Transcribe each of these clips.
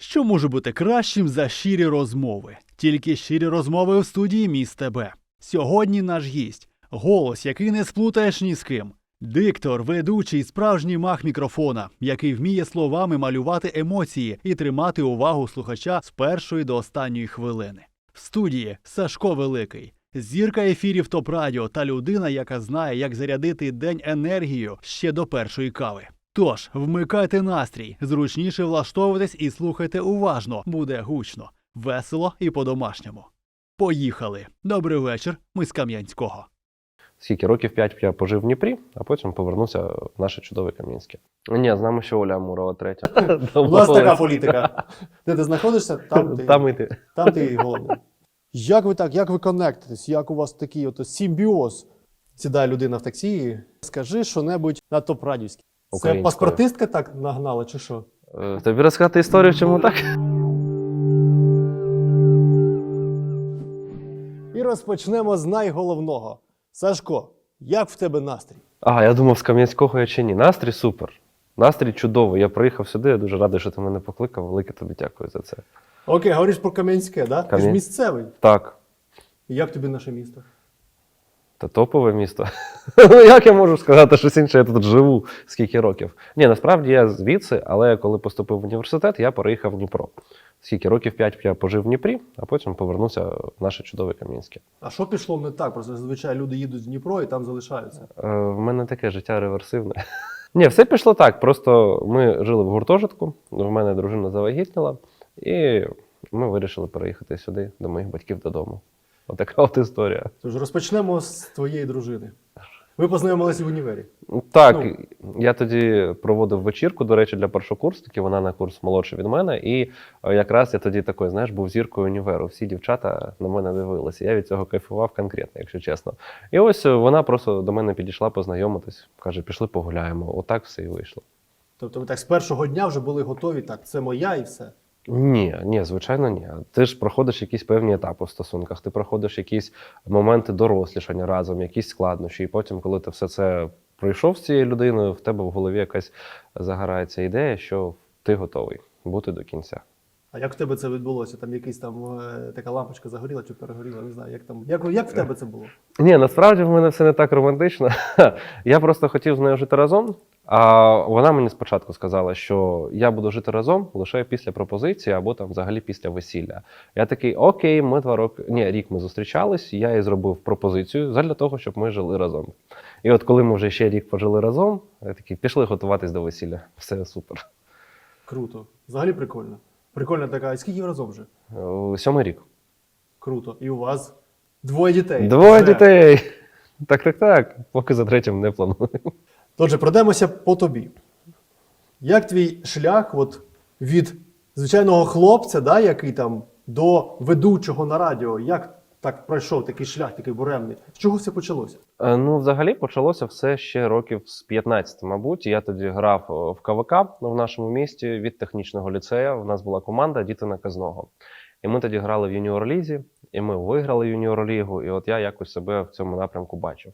Що може бути кращим за щирі розмови? Тільки щирі розмови в студії Міст ТБ. Сьогодні наш гість, голос, який не сплутаєш ні з ким. Диктор, ведучий, справжній мах мікрофона, який вміє словами малювати емоції і тримати увагу слухача з першої до останньої хвилини. В студії Сашко Великий, зірка ефірів Топ Радіо та людина, яка знає, як зарядити день енергією ще до першої кави. Тож, вмикайте настрій, зручніше влаштовуйтесь і слухайте уважно, буде гучно, весело і по-домашньому. Поїхали! Добрий вечір, ми з Кам'янського. Скільки років п'ять я пожив в Дніпрі, а потім повернувся в наше чудове Кам'янське. Ні, з нами ще Оля Амурова третя. У нас така політика. Де ти знаходишся, там ти, Там і ти. там ти головний. Як ви так, як ви коннектитесь? Як у вас такий от симбіоз? Сідає людина в таксі, скажи що-небудь на топ радівське. Це паспортистка так нагнала, чи що? Е, Тобі розказати історію, чому так? І розпочнемо з найголовного. Сашко, як в тебе настрій? А, я думав, з Кам'янського я чи ні. Настрій супер. Настрій чудовий. Я приїхав сюди, я дуже радий, що ти мене покликав. Велике тобі дякую за це. Окей, говориш про Кам'янське, да? Ти ж місцевий. Так, Як тобі наше місто? Та топове місто. Ну як я можу сказати щось інше, я тут живу скільки років. Ні, насправді я звідси, але коли поступив в університет, я переїхав в Дніпро. Скільки років п'ять я пожив в Дніпрі, а потім повернувся в наше чудове Кам'янське. А що пішло не так? Просто зазвичай люди їдуть з Дніпро і там залишаються. Е, В мене таке життя реверсивне. Ні, все пішло так. Просто ми жили в гуртожитку, в мене дружина завагітніла, і ми вирішили переїхати сюди, до моїх батьків додому. Отака от історія. Тож розпочнемо з твоєї дружини. Ви познайомилися в універі. Так, Ну. я тоді проводив вечірку, до речі, для першокурсників. Вона на курс молодша від мене. І е, якраз я тоді такий, знаєш, був зіркою універу. Всі дівчата на мене дивилися. Я від цього кайфував конкретно, якщо чесно. І ось е, вона просто до мене підійшла познайомитись. Каже, пішли погуляємо. Отак все і вийшло. Тобто ви так з першого дня вже були готові, так, це моя і все. Ні, ні, звичайно, ні. Ти ж проходиш якісь певні етапи в стосунках, ти проходиш якісь моменти дорослішання разом, якісь складнощі. І потім, коли ти все це пройшов з цією людиною, в тебе в голові якась загорається ідея, що ти готовий бути до кінця. А як в тебе це відбулося? Там якась там е, така лампочка загоріла чи перегоріла, не знаю. Як там, як, як в тебе це було? Ні, насправді в мене все не так романтично. Я просто хотів з нею жити разом. А вона мені спочатку сказала, що я буду жити разом лише після пропозиції або там взагалі після весілля. Я такий, окей, ми два роки, ні, рік ми зустрічались, я їй зробив пропозицію задля того, щоб ми жили разом. І от коли ми вже ще рік пожили разом, я такий, пішли готуватись до весілля. Все супер. Круто. Взагалі прикольно. Прикольно така. І скільки разом вже? Сьомий рік. Круто. І у вас двоє дітей. Двоє Вже. дітей. Так, так, так. Поки за третім не планую. Отже, пройдемося по тобі. Як твій шлях от, від звичайного хлопця, да, який там до ведучого на радіо, як так пройшов такий шлях, такий буремний? З чого все почалося? Е, Ну, взагалі почалося все ще років з 15, мабуть. Я тоді грав в КВК в нашому місті від технічного ліцею. У нас була команда Діти наказного. І ми тоді грали в юніор лізі, і ми виграли юніор лігу. І от я якось себе в цьому напрямку бачив.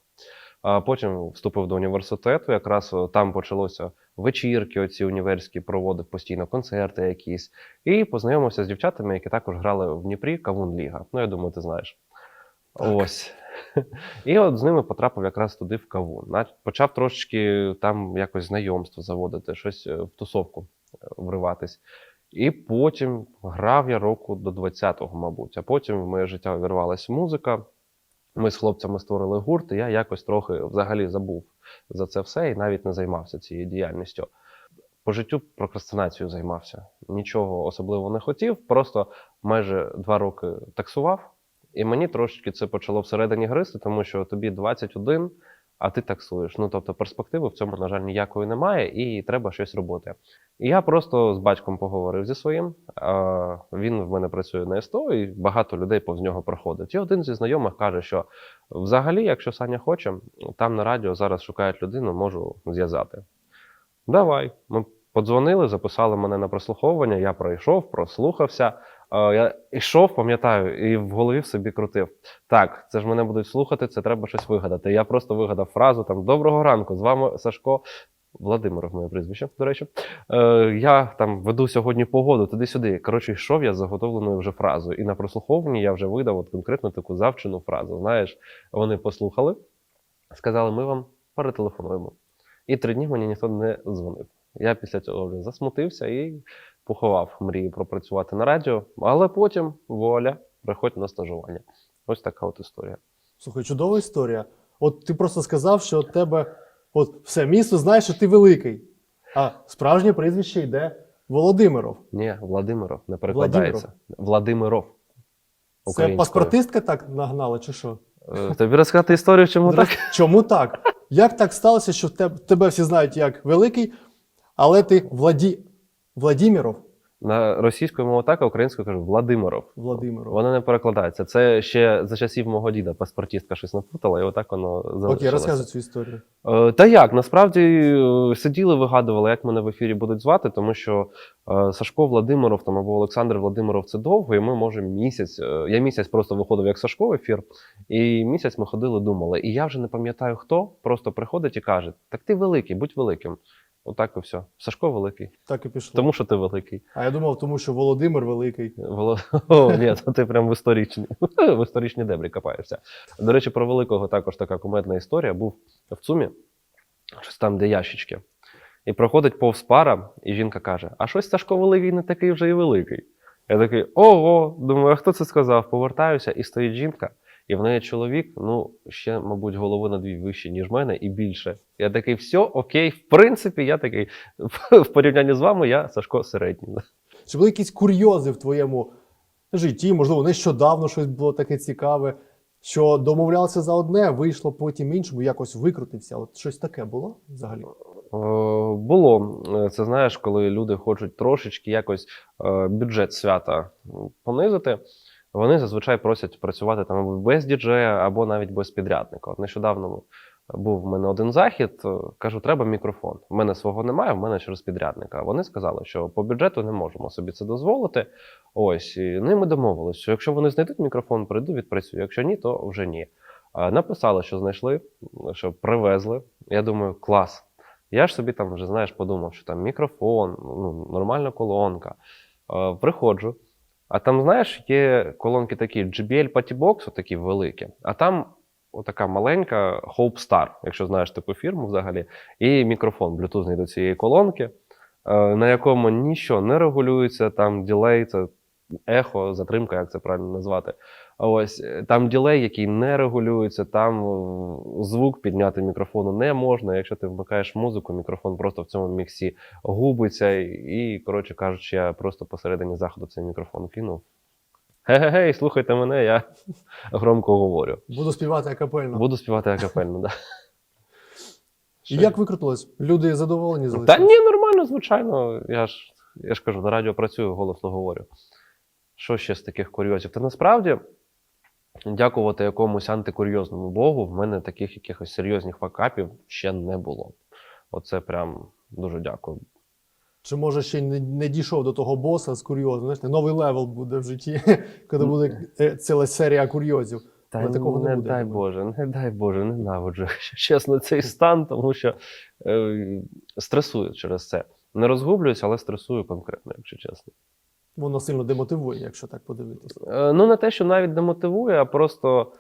А потім вступив до університету. Якраз там почалося вечірки, оці універські, проводив постійно концерти якісь. І познайомився з дівчатами, які також грали в Дніпрі Кавун Ліга. Ну, я думаю, ти знаєш. Так. Ось. І от з ними потрапив якраз туди в кавун. Почав трошечки там якось знайомство заводити, щось е, в тусовку е, вриватись. І потім грав я року до 20-го, мабуть. А потім в моє життя увірвалася музика. Ми з хлопцями створили гурт, і я якось трохи взагалі забув за це все і навіть не займався цією діяльністю. По життю прокрастинацією займався. Нічого особливо не хотів, просто майже два роки таксував. І мені трошечки це почало всередині гристи, тому що тобі 21, а ти таксуєш. Ну тобто перспективи в цьому, на жаль, ніякої немає, і треба щось робити. І я просто з батьком поговорив зі своїм. Він в мене працює на СТО, і багато людей повз нього проходить. І один зі знайомих каже, що взагалі, якщо Саня хоче, там на радіо зараз шукають людину, можу зв'язати. Давай. Ми подзвонили, записали мене на прослуховування. Я пройшов, прослухався. Е, Я йшов, пам'ятаю, і в голові собі крутив. Так, це ж мене будуть слухати, це треба щось вигадати. Я просто вигадав фразу там Доброго ранку, з вами Сашко. Владимиров, моє прізвище, до речі. Е, я там веду сьогодні погоду туди-сюди. Коротше, йшов я з заготовленою вже фразою. І на прослуховуванні я вже видав от конкретно таку завчену фразу. Знаєш, вони послухали, сказали, ми вам перетелефонуємо. І три дні мені ніхто не дзвонив. Я після цього вже засмутився і поховав мрію пропрацювати на радіо, але потім вуаля, приходь на стажування. Ось така от історія. Слухай, чудова історія. От ти просто сказав, що от тебе от все місто знає, що ти великий. А справжнє прізвище йде Володимиров. Ні, Владимиров не перекладається. Владимиров. Це паспортистка так нагнала, чи що? Е, Тобі розказати історію, чому так? Чому так? Як так сталося, що теб- тебе всі знають як великий, але ти Владі... Владіміров? На російською мовою так, а українською кажу Владимиров. Владимиров. Воно не перекладається. Це ще за часів мого діда паспортістка щось напутала, і отак воно залишилося. Окей, розказуй цю історію. Е, Та як, насправді е, сиділи, вигадували, як мене в ефірі будуть звати, тому що е, Сашко Владимиров там або Олександр Владимиров це довго, і ми можемо місяць. е, Я місяць просто виходив як Сашко в ефір, і місяць ми ходили, думали. І я вже не пам'ятаю хто, просто приходить і каже: Так ти великий, будь великим. Отак і все. Сашко великий, Так і пішло. тому що ти великий. А я думав, тому що Володимир великий. Воло... О, ні, то ти прям в історичні, в історичні дебрі копаєшся. До речі, про великого також така кумедна історія. Був в ЦУМі, щось там, де ящички. І проходить повз пара, і жінка каже: А щось Сашко великий не такий вже і великий. Я такий: ого, думаю, а хто це сказав? Повертаюся, і стоїть жінка, і в неї чоловік, ну, ще, мабуть, голови на дві вищі, ніж мене, і більше. Я такий, все, окей, в принципі, я такий, в порівнянні з вами, я Сашко середній. Чи були якісь курйози в твоєму житті? Можливо, нещодавно щось було таке цікаве, що домовлялися за одне, вийшло потім іншому, якось викрутився. От щось таке було взагалі? Е, Було. Це знаєш, коли люди хочуть трошечки якось е, бюджет свята понизити, вони зазвичай просять працювати там без діджея, або навіть без підрядника. От нещодавно був в мене один захід, е, кажу, треба мікрофон. У мене свого немає, в мене через підрядника. Вони сказали, що по бюджету не можемо собі це дозволити. Ось, і ну, і ми домовилися, що якщо вони знайдуть мікрофон, прийду, відпрацюю. Якщо ні, то вже ні. Написали, що знайшли, що привезли. Я думаю, клас. Я ж собі там вже знаєш, подумав, що там мікрофон, ну, нормальна колонка. Е, приходжу, а там, знаєш, є колонки такі JBL Pattybox, такі великі, а там отака маленька Hope Star, якщо знаєш таку фірму взагалі, і мікрофон блютузний до цієї колонки, е, на якому нічого не регулюється, там ділей, це ехо, затримка, як це правильно назвати. Ось е, там ділей, який не регулюється, там е, звук підняти мікрофону не можна. Якщо ти вмикаєш музику, мікрофон просто в цьому міксі губиться. І, коротше кажучи, я просто посередині заходу цей мікрофон кинув. Ге-ге-гей, слухайте мене, я громко говорю. Буду співати акапельно. Буду співати акапельно, да. І як викрутилось? Люди задоволені Та ні, нормально, звичайно. Я ж, я ж кажу, на радіо працюю, голосно говорю. Що ще з таких курйозів? Та насправді, дякувати якомусь антикурйозному богу, в мене таких якихось серйозних факапів ще не було. Оце прям дуже дякую. Чи може ще не, не дійшов до того боса з курйозом? Знаєш, новий левел буде в житті, коли буде е, ціла серія курйозів. Та Але такого не не буде, дай. Боже, не дай Боже, ненавиджу, чесно, цей стан, тому що е, стресую через це. Не розгублююсь, але стресую конкретно, якщо чесно. Воно сильно демотивує, якщо так подивитися. Е, Ну, не те, що навіть демотивує, а просто.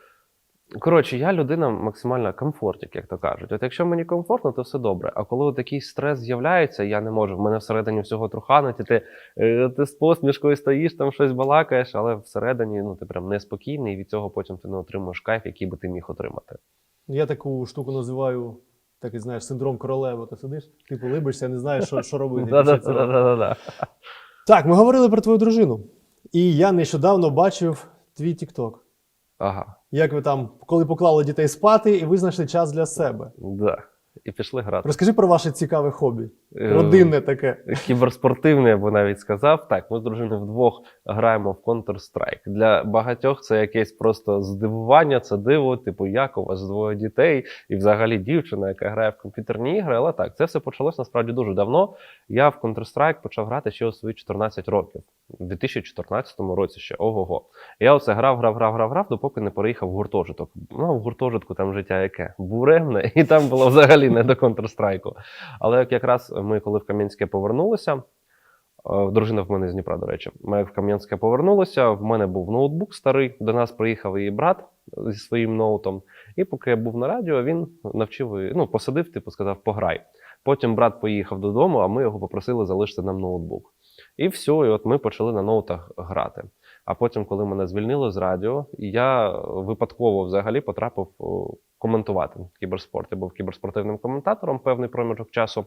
Коротше, я людина максимально комфортик, як то кажуть. От якщо мені комфортно, то все добре. А коли такий стрес з'являється, я не можу. В мене всередині всього трухануть, і ти, е, ти з посмішкою стоїш, там щось балакаєш, але всередині ну, ти прям неспокійний, і від цього потім ти не отримуєш кайф, який би ти міг отримати. Я таку штуку називаю такий, знаєш, синдром королеви. Ти сидиш, типу либишся, не знаєш, що, що робити. Так, ми говорили про твою дружину. І я нещодавно бачив твій TikTok. Ага, Як ви там, коли поклали дітей спати і визначили час для себе. да. І пішли грати. Розкажи про ваше цікаве хобі. Е, Родинне таке. Кіберспортивний, я би навіть сказав. Так, ми з дружиною вдвох граємо в Counter-Strike. Для багатьох це якесь просто здивування, це диво, типу, як у вас двоє дітей, і взагалі дівчина, яка грає в комп'ютерні ігри. Але так, це все почалось насправді дуже давно. Я в Counter-Strike почав грати ще у свої 14 років, у 2014 році ще ого-го. Я оце грав, грав, грав, грав, грав, допоки не переїхав в гуртожиток. Ну, в гуртожитку там життя яке? Буремне, і там було взагалі не до Counter-Strike. Але як якраз ми, коли в Кам'янське повернулися, е, дружина в мене з Дніпра, до речі, ми в Кам'янське повернулися, в мене був ноутбук старий, до нас приїхав її брат зі своїм ноутом. І поки я був на радіо, він навчив, ну, посадив, типу, сказав, пограй. Потім брат поїхав додому, а ми його попросили залишити нам ноутбук. І все, і от ми почали на ноутах грати. А потім, коли мене звільнили з радіо, я випадково взагалі потрапив коментувати кіберспорт. Я був кіберспортивним коментатором певний проміжок часу.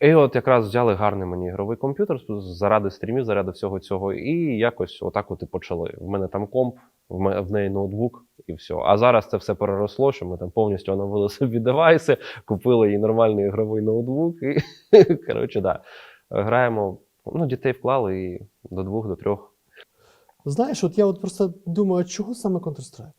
І от якраз взяли гарний мені ігровий комп'ютер заради стрімів, заради всього цього. І якось отак от і почали. В мене там комп, в ме- в неї ноутбук і все. А зараз це все переросло, що ми там повністю оновили собі девайси, купили їй нормальний ігровий ноутбук. І коротше, да. Граємо. Ну, дітей вклали і до двох, до трьох. Знаєш, от я от просто думаю, а чого саме Counter-Strike?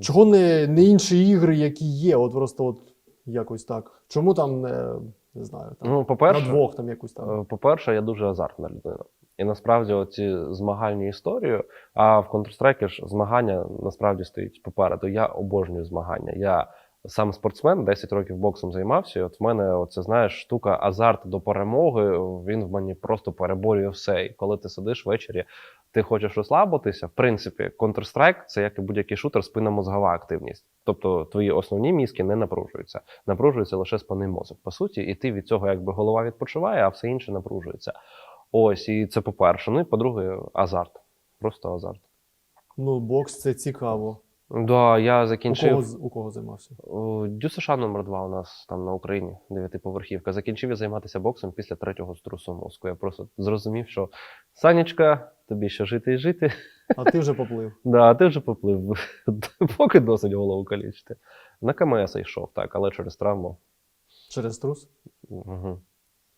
Чого не, не інші ігри, які є? От просто от якось так. Чому там не, не знаю, там, Ну, на двох там якусь там. Е, По-перше, я дуже азартна людина. І насправді ці змагальні історії, а в Counter-Strike ж змагання насправді стоїть попереду. Я обожнюю змагання. Я сам спортсмен, 10 років боксом займався, і от в мене оце, знаєш, штука азарт до перемоги, він в мені просто переборює все. І коли ти сидиш ввечері, ти хочеш розслабитися. В принципі, Counter-Strike – це як і будь-який шутер, спинномозгова активність. Тобто твої основні мізки не напружуються. Напружується лише спинний мозок, по суті, і ти від цього якби голова відпочиває, а все інше напружується. Ось, і це по-перше. Ну і по-друге, азарт. Просто азарт. Ну, бокс це цікаво. Да, я У кого, закінчив з- у кого займався? О, ДЮСШ номер 2 у нас там на Україні, дев'ятиповерхівка. Закінчив я займатися боксом після третього струсу мозку. Я просто зрозумів, що Санечка, тобі ще жити і жити. А ти вже поплив. Да, а ти вже поплив. Поки досить голову калічити. На КМС йшов, так, але через травму. Через трус? Угу.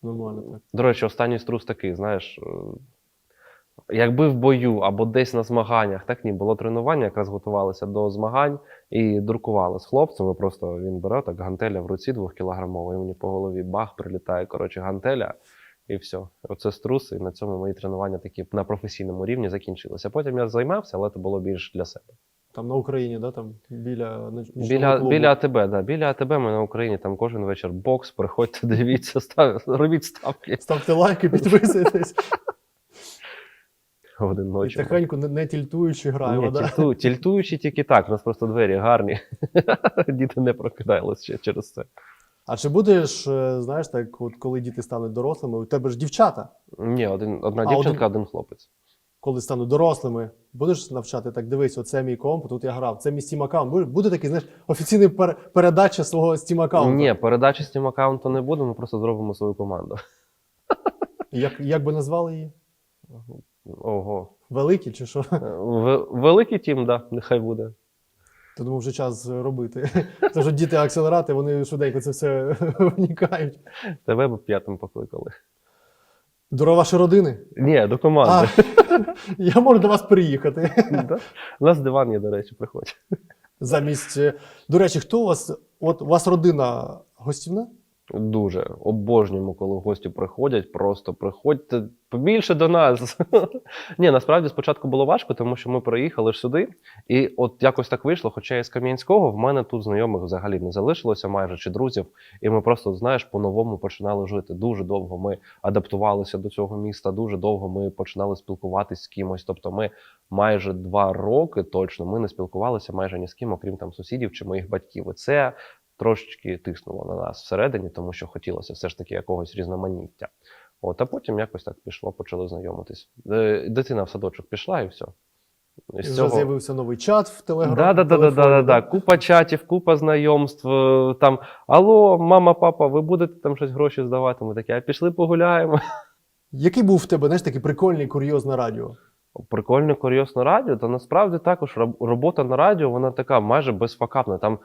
Нормально так. До речі, останній струс такий, знаєш, е, якби в бою або десь на змаганнях, так ні, було тренування, якраз готувалися до змагань і друкували з хлопцями. Просто він бере так гантеля в руці двохкілограмова, і мені по голові бах прилітає, коротше, гантеля, і все. Оце струс, і на цьому мої тренування такі на професійному рівні закінчилися. Потім я займався, але це було більш для себе. Там на Україні, да, там біля Біля, клубу. біля АТБ, да. Біля АТБ ми на Україні там кожен вечір бокс, приходьте, дивіться, став, робіть ставки Ставте лайки, підписуйтесь. один І ночі. тихенько, не, не тільтуючи граємо, Ні, да? тільту, тільтуючи тільки так, у нас просто двері гарні. Діти не прокидались ще через це. А чи будеш, е, знаєш, так, от коли діти стануть дорослими, у тебе ж дівчата, Ні, один, одна А, дівчинка, один- один хлопець. коли стануть дорослими, будеш навчати так, дивись, оце мій комп, тут я грав, це мій Steam аккаунт. Буде, буде такий, знаєш, офіційний пер, передача свого Steam аккаунту. Ні, передачі з тим аккаунту не буде, ми просто зробимо свою команду. Як, як би назвали її? Ого. Великий чи що? В- великий тім, да, нехай буде. То думаю, вже час зробити. Тому що діти акселерати, вони швиденько це все вникають. Тебе б п'ятим покликали. До вашої родини. Ні, до А, команди. я можу до вас приїхати. Да? У нас диван є, до речі, приходь. Замість. е, До речі, хто у вас? От у вас родина гостівна? Дуже обожнюємо, коли гості приходять. Просто приходьте побільше до нас. Ні, насправді спочатку було важко, тому що ми приїхали ж сюди, і от якось так вийшло. Хоча я з Кам'янського, в мене тут знайомих взагалі не залишилося майже чи друзів. І ми просто, знаєш, по-новому починали жити. Дуже довго ми адаптувалися до цього міста. Дуже довго ми починали спілкуватись з кимось. Тобто, ми майже два роки точно ми не спілкувалися майже ні з ким, окрім там сусідів чи моїх батьків. І це трошечки тиснуло на нас всередині, тому що хотілося все ж таки якогось різноманіття. От, а потім якось так пішло, почали знайомитись. Е, Дитина в садочок пішла і все. І вже з'явився новий чат в телеграм. Да, да, да, да, да. Купа чатів, купа знайомств. е, Там Алло, мама, папа, ви будете там щось гроші здавати? Ми такі, а пішли погуляємо. Який був в тебе, знаєш, такий прикольний курйоз на радіо? Прикольно, курйозно радіо, то насправді також робота на радіо, вона така майже безфакапна. Там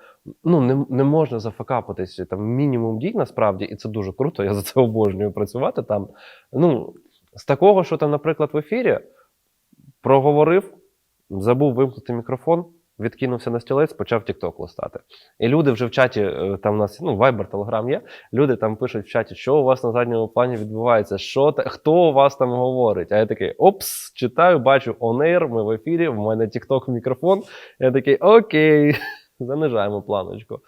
ну не, не можна зафакапитися. Там мінімум дій насправді, і це дуже круто. Я за це обожнюю працювати там. Ну, з такого, що там, наприклад, в ефірі проговорив, забув вимкнути мікрофон, відкинувся на стілець, почав TikTok листати. І люди вже в чаті, е, там у нас ну, Viber, Telegram є. Люди там пишуть в чаті, що у вас на задньому плані відбувається, що та, хто у вас там говорить. А я такий опс, читаю, бачу air, ми в ефірі, в мене TikTok мікрофон. Я такий окей, занижаємо планочку.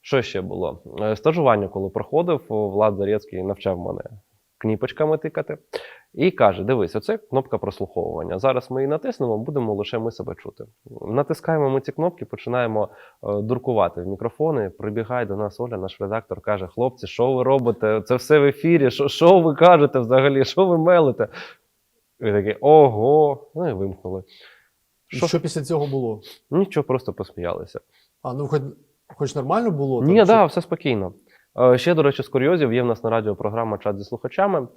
Що ще було? Е, Стажування, коли проходив, Влад Зарецький навчав мене кніпочками тикати. І каже: дивись, оце кнопка прослуховування. Зараз ми її натиснемо, будемо лише ми себе чути. Натискаємо ми ці кнопки, починаємо е, дуркувати в мікрофони. Прибігає до нас Оля, наш редактор, каже: хлопці, що ви робите? Це все в ефірі. Що, що ви кажете взагалі? Що ви мелите? І такі, ого, ну і вимкнули. Що? Що? після цього було? Нічого, просто посміялися. А ну хоч, хоч нормально було? Ні, так, да, все спокійно. Е, Ще, до речі, з курйозів є в нас на радіо програма Чат зі слухачами.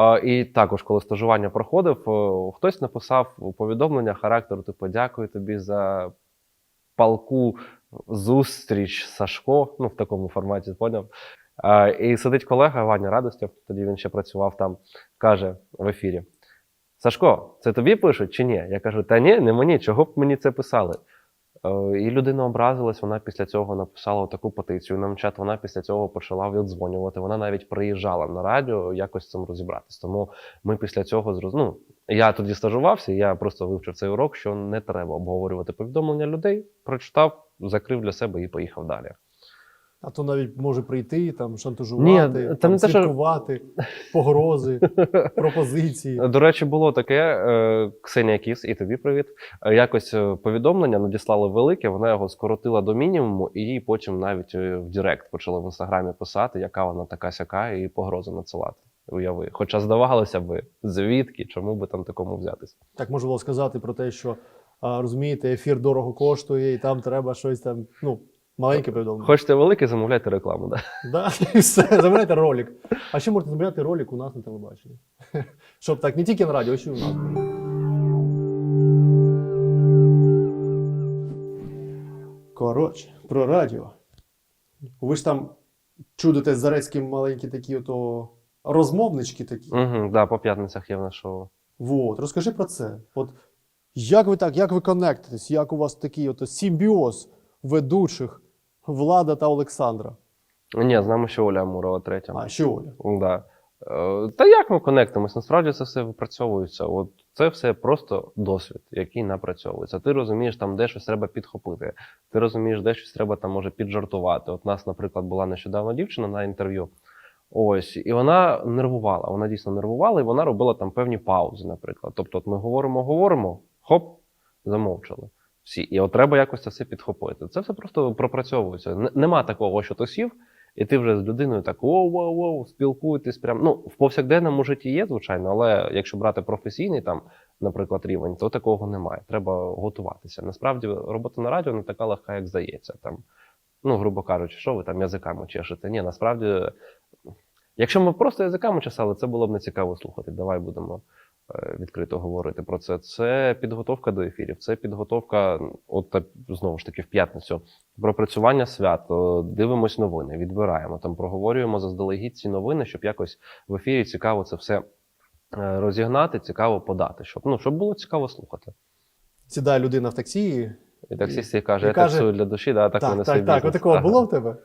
Е, І також, коли стажування проходив, е, хтось написав повідомлення характеру: типу, дякую тобі за палку зустріч Сашко. Ну, в такому форматі поняв. І сидить колега Ваня Радостів, тоді він ще працював там, каже в ефірі: Сашко, це тобі пишуть чи ні? Я кажу, та ні, не мені, чого б мені це писали? Е, І людина образилась, вона після цього написала таку петицію нам чат. Вона після цього почала віддзвонювати. Вона навіть приїжджала на радіо якось з цим розібратись. Тому ми після цього зроз... ну, Я тоді стажувався, я просто вивчив цей урок, що не треба обговорювати повідомлення людей. Прочитав, закрив для себе і поїхав далі. А то навіть може прийти, там, шантажувати, Ні, там, там не що- погрози, пропозиції. До речі, було таке, е, Ксенія Кіс, і тобі привіт. Е, Якось е, повідомлення надіслали велике, вона його скоротила до мінімуму, і їй потім навіть в Директ почали в інстаграмі писати, яка вона така сяка, і погрози надсилати. Уяви. Хоча здавалося би, звідки, чому би там такому взятись. Так можна було сказати про те, що розумієте, ефір дорого коштує, і там треба щось там, ну, маленьке повідомлення. Хочете велике, замовляйте рекламу. Да? Да? І все, замовляйте ролик. А ще можете замовляти ролик у нас на телебаченні. Щоб так, не тільки на радіо, а ще й у нас. Коротше, про радіо. Ви ж там чудите з Зарецьким маленькі такі ото розмовнички такі. Угу, да, по п'ятницях є в нас шоу. Вот, розкажи про це. От як ви так, як ви коннектитесь, як у вас такий ото симбіоз ведучих Влада та Олександра? Ні, з нами ще Оля Амурова третя. А, ще Оля. Да. Е, Та як ми конектимось? Насправді це все випрацьовується. От це все просто досвід, який напрацьовується. Ти розумієш, там де щось треба підхопити. Ти розумієш, де щось треба там може піджартувати. От нас, наприклад, була нещодавно дівчина на інтерв'ю. Ось, і вона нервувала. Вона дійсно нервувала, і вона робила там певні паузи, наприклад. Тобто, от ми говоримо, говоримо, хоп, замовчали. Всі. І от треба якось це все підхопити. Це все просто пропрацьовується. Нема такого, що ти сів, і ти вже з людиною так воу-воу-воу, спілкуєтесь прям. Ну, в повсякденному житті є, звичайно, але якщо брати професійний там, наприклад, рівень, то такого немає. Треба готуватися. Насправді робота на радіо не така легка, як здається. Там, ну, грубо кажучи, що ви там язиками чешете? Ні, насправді, якщо ми просто язиками чесали, це було б не цікаво слухати. Давай будемо відкрито говорити про це. Це підготовка до ефірів, це підготовка, от знову ж таки, в п'ятницю. Пропрацювання свят, дивимось новини, відбираємо там, проговорюємо заздалегідь ці новини, щоб якось в ефірі цікаво це все е, розігнати, цікаво подати, щоб, ну, щоб було цікаво слухати. Сідає людина в таксі. І таксіст їй каже, І я каже, таксую для душі, да, так, Так, мене так, свій так. бізнес. Отакого Ага. було в тебе?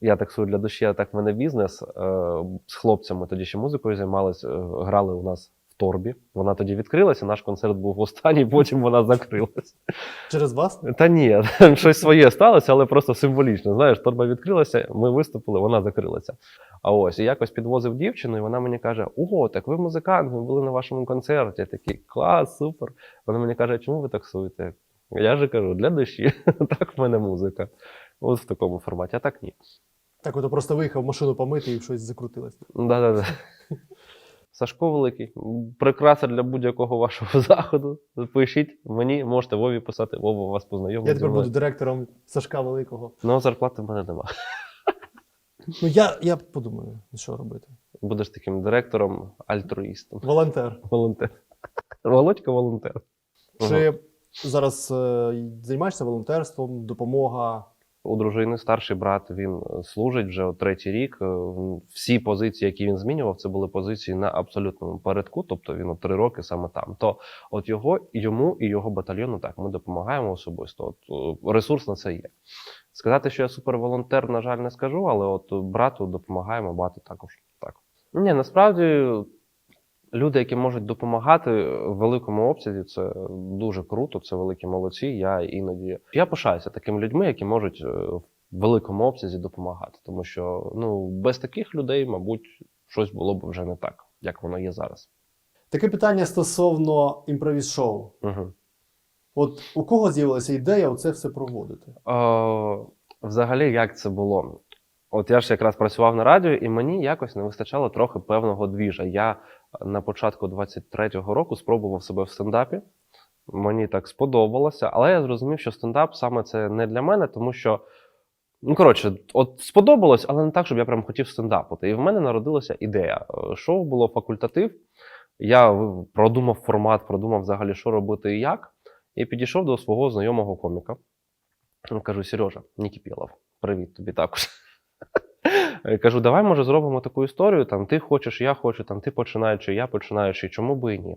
Я таксую для душі, а так в мене бізнес. Е, з хлопцями тоді ще музикою займалися, е, грали у нас торбі. Вона тоді відкрилася, наш концерт був останній, потім вона закрилась. Через вас? Та ні, там щось своє сталося, але просто символічно. Знаєш, торба відкрилася, ми виступили, вона закрилася. А ось і якось підвозив дівчину, і вона мені каже: Ого, так ви музикант, ми були на вашому концерті. Я такий клас, супер. Вона мені каже, чому ви таксуєте? Я же кажу, для душі. Так в мене музика. От в такому форматі, а так ні. Так, ото просто виїхав машину помити і щось закрутилось. Да-да-да. Сашко великий, прикраса для будь-якого вашого заходу. Пишіть мені, можете Вові писати, Вова вас познайомить. Я тепер буду директором Сашка Великого. Ну, зарплати в мене нема. Ну я, я подумаю, що робити. Будеш таким директором, альтруїстом. Волонтер. Волонтер. Володька волонтер. Чи зараз е, займаєшся волонтерством, допомога? У дружини старший брат він е, служить вже третій рік. Е, Всі позиції, які він змінював, це були позиції на абсолютному передку, тобто він от три роки саме там. То от його, йому і його батальйону так ми допомагаємо особисто. От е, ресурс на це є. Сказати, що я суперволонтер, на жаль, не скажу, але от брату допомагаємо, бату також. Так. Ні, насправді люди, які можуть допомагати в великому обсязі, це дуже круто, це великі молодці. Я іноді я пишаюся такими людьми, які можуть е, в великому обсязі допомагати. Тому що ну, без таких людей, мабуть, щось було б вже не так, як воно є зараз. Таке питання стосовно імпровіз-шоу. Угу. От у кого з'явилася ідея оце все проводити? Е, взагалі, як це було? От я ж якраз працював на радіо, і мені якось не вистачало трохи певного двіжа. Я на початку 23-го року спробував себе в стендапі. Мені так сподобалося, але я зрозумів, що стендап саме це не для мене, тому що, ну коротше, от сподобалось, але не так, щоб я прям хотів стендапити. І в мене народилася ідея. Е, Шоу було факультатив. Я продумав формат, продумав взагалі, що робити і як. І підійшов до свого знайомого коміка. Кажу, Сережа, Нікіпєлов, привіт тобі також. Я Кажу, давай, може, зробимо таку історію. Там ти хочеш, я хочу, там ти починаючи, я починаючи, чому би і ні.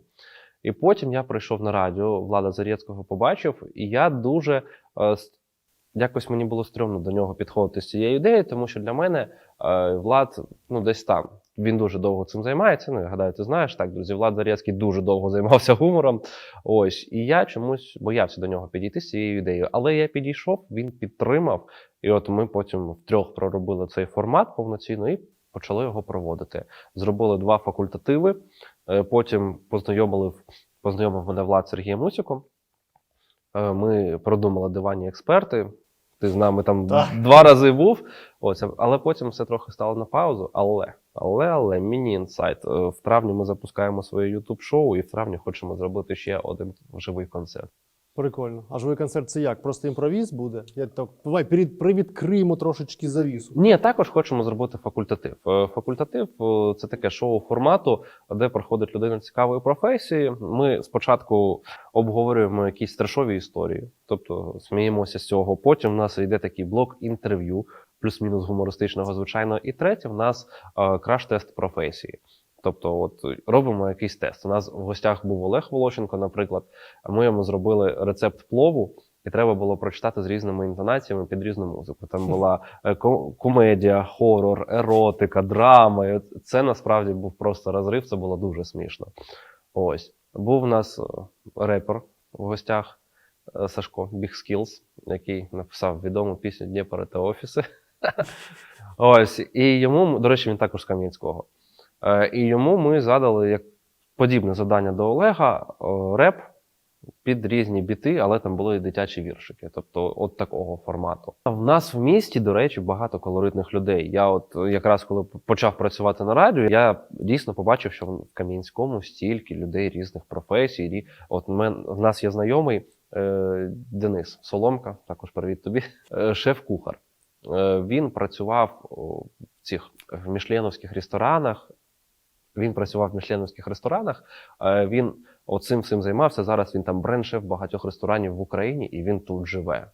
І потім я прийшов на радіо, Влада Зарєцького побачив, і я дуже е, якось мені було стрьомно до нього підходити з цією ідеєю, тому що для мене е, Влад ну, десь там. Він дуже довго цим займається. Ну, я гадаю, ти знаєш, так, друзі, Влад Зарєцький дуже довго займався гумором. Ось, і я чомусь боявся до нього підійти з цією ідеєю. Але я підійшов, він підтримав, і от ми потім втрьох проробили цей формат повноцінно і почали його проводити. Зробили два факультативи. е, Потім познайомили познайомив мене Влад Сергієм Усіком. Е, Ми продумали диванні експерти. Ти з нами там Так. два рази був. Ось, але потім все трохи стало на паузу. Але, але, але, міні-інсайт. Е, В травні ми запускаємо своє YouTube шоу, і в травні хочемо зробити ще один живий концерт. Прикольно. А живий концерт це як? Просто імпровіз буде? Я так, давай привідкриємо трошечки завісу. Ні, також хочемо зробити факультатив. Е, Факультатив е, це таке шоу формату, де проходить людина цікавої професії. Ми спочатку обговорюємо якісь трешові історії, тобто сміємося з цього. Потім в нас йде такий блок інтерв'ю, плюс-мінус гумористичного, звичайно. І третє в нас е, краш-тест професії. Тобто, от робимо якийсь тест. У нас в гостях був Олег Волощенко, наприклад. Ми йому зробили рецепт плову, і треба було прочитати з різними інтонаціями під різну музику. Там була е, комедія, хорор, еротика, драма. І Це насправді був просто розрив, це було дуже смішно. Ось. Був у нас е, репер в гостях е, Сашко Big Skills, який написав відому пісню Дніпро та офіси. Ось. І йому, до речі, він також з Кам'янського. Е, І йому ми задали як подібне завдання до Олега реп під різні біти, але там були і дитячі віршики. Тобто, от такого формату. В нас в місті, до речі, багато колоритних людей. Я, от якраз коли почав працювати на радіо, я дійсно побачив, що в Кам'янському стільки людей різних професій. От мен, в нас є знайомий е, Денис Соломка, також привіт тобі, е, шеф-кухар. Е, він працював в цих мішленовських ресторанах. Він працював в мішленовських ресторанах. е, Він оцим всім займався. Зараз він там бренд-шеф багатьох ресторанів в Україні, і він тут живе.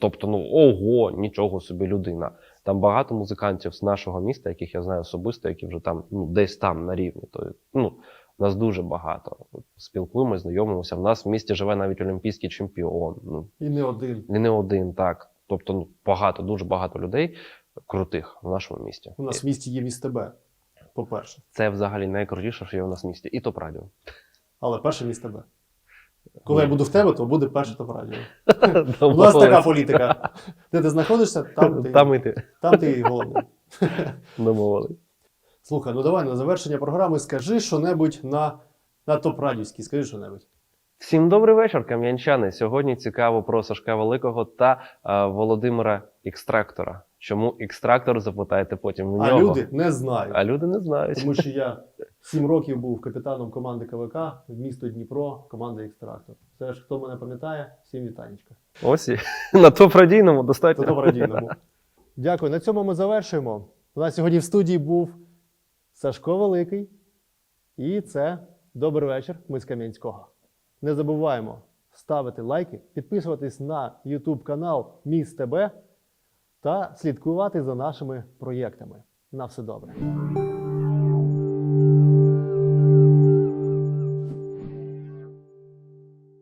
Тобто, ну ого, нічого собі людина. Там багато музикантів з нашого міста, яких я знаю особисто, які вже там ну, десь там на рівні. То, ну, нас дуже багато. Спілкуємося, знайомимося. В нас в місті живе навіть олімпійський чемпіон. Ну, І не один. і не один, так. Тобто, ну, багато, дуже багато людей крутих в нашому місті. У нас в місті є міст тебе, по-перше. Це взагалі найкрутіше, що є у нас в місті. І топ радіо. Але перше міст тебе. Коли я буду в тебе, то буде перше топ радіо. У нас така політика. Де ти знаходишся, там ти, Там і ти там ти і головний. домовились. Слухай, ну давай на завершення програми скажи що-небудь на, на топ радівській. Скажи що-небудь. Всім добрий вечір, кам'янчани. Сьогодні цікаво про Сашка Великого та е, Володимира Екстрактора. Чому екстрактор, запитаєте потім в А люди не знають. а люди не знають. Тому що я сім років був капітаном команди КВК в місто Дніпро, команда Екстрактор. Це ж хто мене пам'ятає, всім вітанечка. Ось і на топ радійному достатньо. Та добродійному. Дякую. На цьому ми завершуємо. У нас сьогодні в студії був Сашко Великий. І це добрий вечір. Ми з Кам'янського. Не забуваємо ставити лайки, підписуватись на YouTube канал Міст ТБ та слідкувати за нашими проєктами. На все добре.